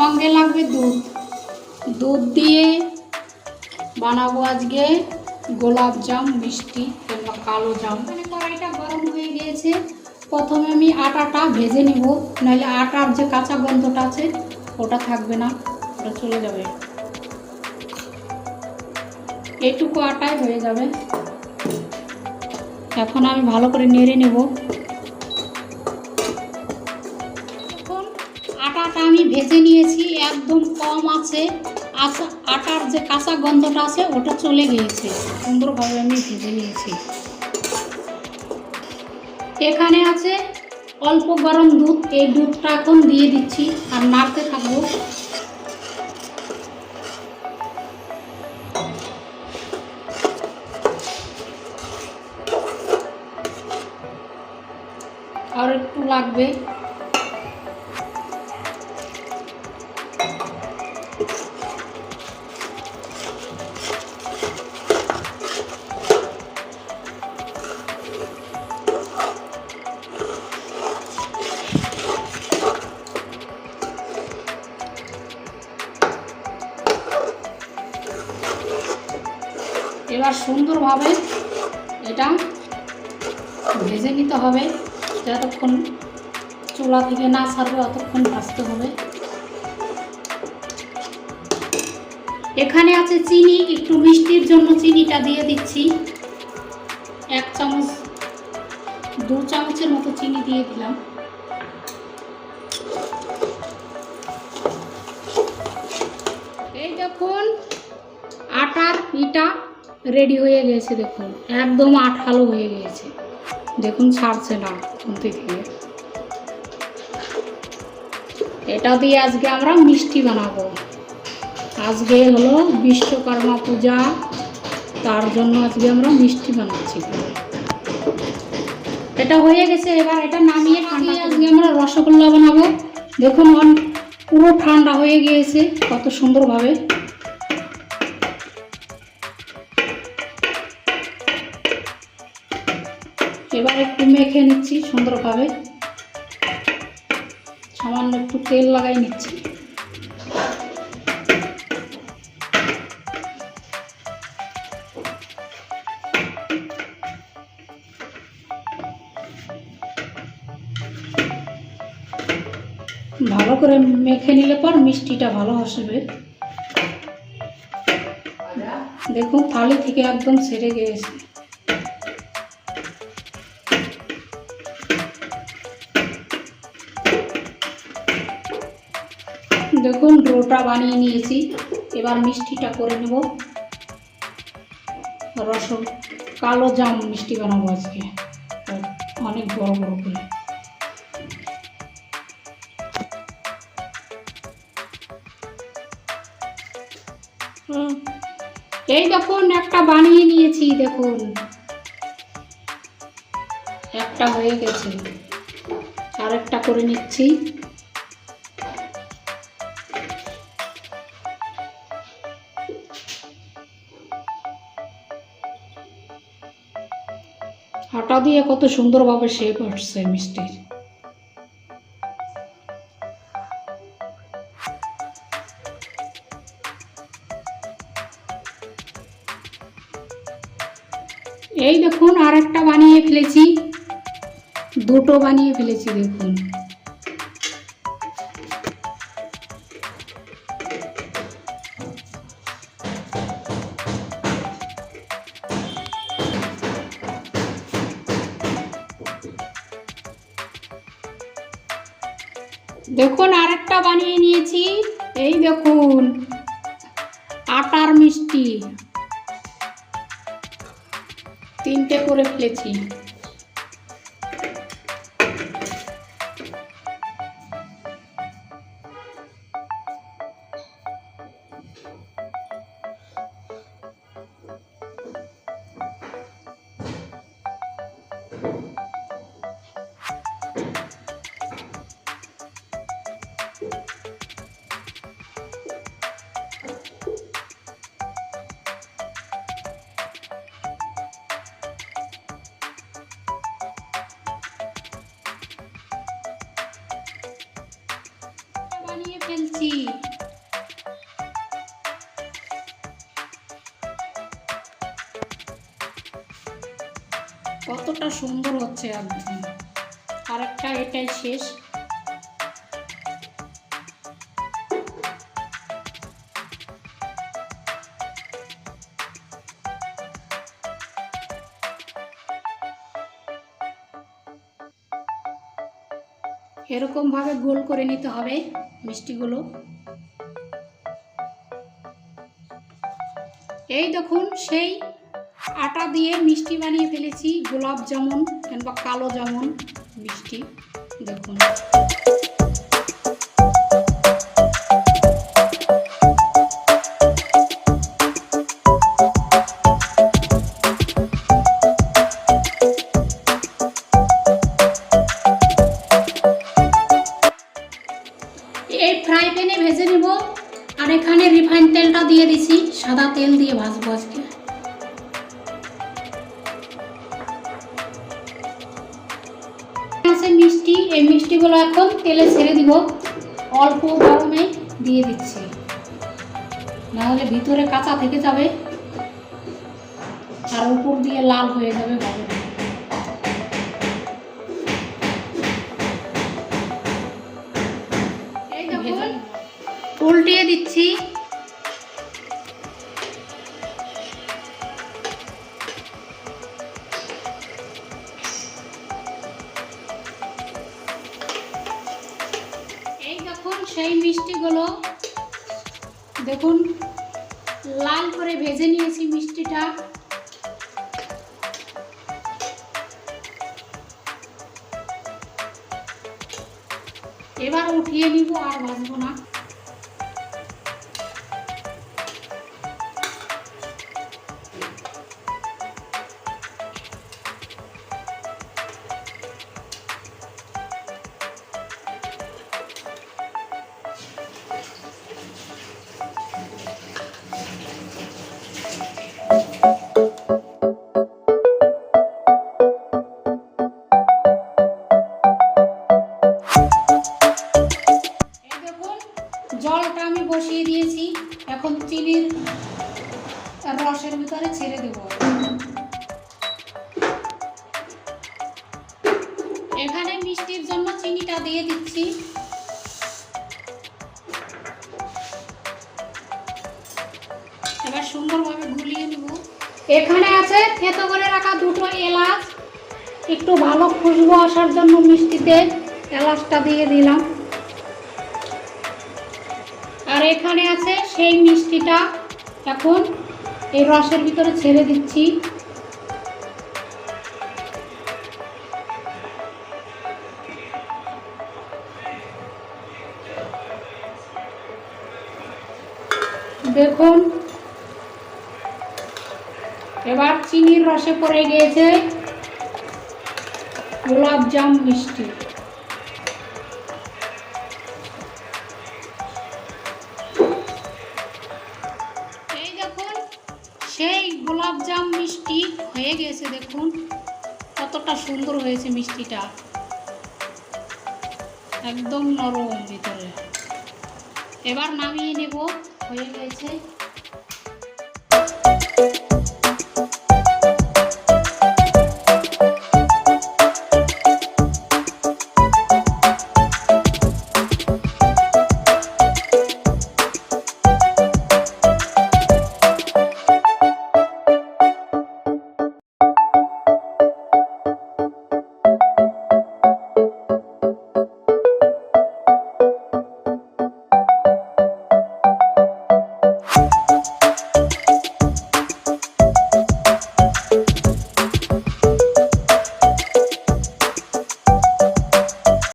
সঙ্গে লাগবে দুধ। দুধ দিয়ে বানাবো আজকে গোলাপ জাম, মিষ্টি কিংবা কালো জাম। মানে কড়াইটা গরম হয়ে গিয়েছে। প্রথমে আমি আটাটা ভেজে নিব। নাহলে আটার যে কাঁচা গন্ধটা আছে, ওটা থাকবে না, ওটা চলে যাবে। এইটুকু আটাই হয়ে যাবে। এখন আমি ভালো করে নেড়ে নেব। আটাটা আমি ভেজে নিয়েছি, একদম কম আছে। আটার যে কাঁচা গন্ধটা আছে, ওটা চলে গিয়েছে। সুন্দরভাবে আমি ভেজে নিয়েছি। এখানে আছে অল্প গরম দুধ, এই দুধটা এখন দিয়ে দিচ্ছি, আর নাড়তে থাকব। আর একটু লাগবে। সুন্দরভাবে এটা ভেজে নিতে হবে। যতক্ষণ চুলা থেকে না ছাড়বে, অতক্ষণ ভাজতে হবে। এখানে আছে চিনি, একটু মিষ্টির জন্য চিনিটা দিয়ে দিচ্ছি। এক চামচ, দু চামচের মতো চিনি দিয়ে দিলাম। এই দেখুন, আটার ইটা রেডি হয়ে গেছে দেখুন। একদম আঠালো হয়ে গিয়েছে দেখুন ছাড়ছে না খুন্তি থেকে। এটা দিয়ে আজকে আমরা মিষ্টি বানাবো। আজকে হলো বিশ্বকর্মা পূজা। তার জন্য আজকে আমরা মিষ্টি বানাচ্ছি এটা হয়ে গেছে এবার এটা নামিয়ে ঠান্ডা আজকে আমরা রসগোল্লা বানাবো। দেখুন পুরো ঠান্ডা হয়ে গিয়েছে কত সুন্দরভাবে। এবার একটু মেখে নিচ্ছি সুন্দরভাবে। সামান্য একটু তেল লাগাই নিচ্ছি। ভালো করে মেখে নিলে পর মিষ্টিটা ভালো আসবে। দেখুন, থালি থেকে একদম সেরে গিয়েছে। দেখুন ডোটা বানিয়ে নিয়েছি। এবার মিষ্টিটা করে নেব। রস কালো জাম মিষ্টি বানাবো আজকে। অনেক বড় বড় করে। এই দেখুন, একটা বানিয়ে নিয়েছি, দেখুন। একটা হয়ে গেছে। আরেকটা করে নিচ্ছি। দিয়ে কত সুন্দরভাবে শেপ আসছে মিষ্টির। এই দেখুন আর একটা বানিয়ে ফেলেছি। দুটো বানিয়ে ফেলেছি দেখুন। দেখুন আরেকটা বানিয়ে নিয়েছি। এই দেখুন আটার মিষ্টি। তিনটে করে ফেলেছি। ফেলছি কতটা সুন্দর হচ্ছে একদম। আরেকটা এটাই শেষ। এরকম ভাবে গোল করে নিতে হবে। মিষ্টিগুলো। এই দেখুন, সেই আটা দিয়ে মিষ্টি বানিয়ে ফেলেছি, গোলাপ জামুন কিংবা কালো জামুন মিষ্টি, দেখুন। দিয়ে দিছি সাদা তেল দিয়ে ভাজবো আজকে। আছে মিষ্টি এই মিষ্টিগুলো এখন তেলে ছেড়ে দিব। অল্প গরমে দিয়ে দিচ্ছি। নাহলে ভিতরে কাঁচা থেকে যাবে। আর উপর দিয়ে লাল হয়ে যাবে না। দেখুন উল্টিয়ে দিচ্ছি। মিষ্টিগুলো দেখুন লাল করে ভেজে নিয়েছি মিষ্টিটা। এবার উঠিয়ে নিব আর ভাজবো না। এখানে মিষ্টির জন্য চিনিটা দিয়ে দিচ্ছি। এবার সুন্দরভাবে গুলিয়ে নেব। এখানে আছে থেতো করে রাখা দুটো এলাচ। একটু ভালো খুশবু আসার জন্য মিষ্টিতে এলাচটা দিয়ে দিলাম। আর এখানে আছে সেই মিষ্টিটা। এখন এই রসের ভিতরে ছেড়ে দিচ্ছি। দেখুন। এবার চিনির রসে পড়ে গিয়েছে গোলাপ জাম মিষ্টি। এই দেখুন, সেই গোলাপ জাম মিষ্টি হয়ে গেছে, দেখুন। কতটা সুন্দর হয়েছে মিষ্টিটা। একদম নরম ভিতরে। এবার নামিয়ে নেব। হয়ে গেছে